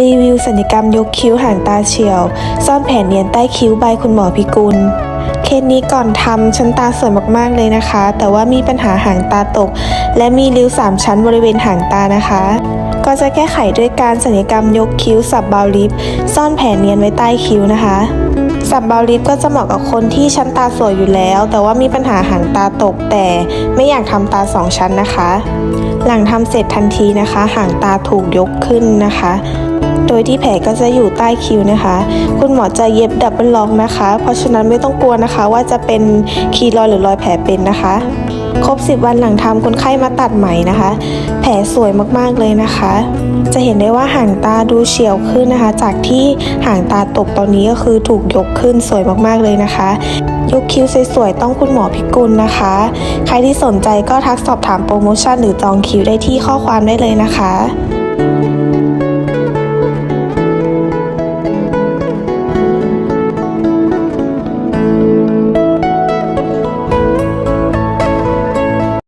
รีวิวสัญญกรรมยกคิ้วห่างตาเฉียว ซ่อนแผ่นเนียนใต้คิ้วใบคุณหมอพิกุล เคสนี้ก่อนทำชั้นตาสวยมากๆเลยนะคะ แต่ว่ามีปัญหาห่างตาตก และมีริ้วสามชั้นบริเวณห่างตานะคะ ก็จะแก้ไขด้วยการสัญญกรรมยกคิ้วสับบาวลิฟซ่อนแผ่นเนียนไว้ใต้คิ้วนะคะสับบาลิฟก็จะเหมาะกับคนที่ชั้นตาสวยอยู่แล้ว แต่ว่ามีปัญหาหางตาตกแต่ไม่อยากทำตาสองชั้นนะคะ หลังทำเสร็จทันทีนะคะ หางตาถูกยกขึ้นนะคะ ดยที่แผลก็จะอยู่ใต้คิ้วนะคะ คุณหมอจะเย็บดับเบิลล็อกนะคะ เพราะฉะนั้นไม่ต้องกลัวนะคะ ว่าจะเป็นคีรอยหรือรอยแผลเป็นนะคะ ครบ 10 วันหลังทำคนไข้มาตัดไหมนะคะ แผลสวยมากๆเลยนะคะ จะเห็นได้ว่าห่างตาดูเฉียวขึ้นนะคะ จากที่ห่างตาตกตอนนี้ก็คือถูกยกขึ้นสวยมากๆเลยนะคะยกคิ้วสวยๆ ต้องคุณหมอพิกุลนะคะ ใครที่สนใจก็ทักสอบถามโปรโมชั่นหรือจองคิวได้ที่ข้อความได้เลยนะคะ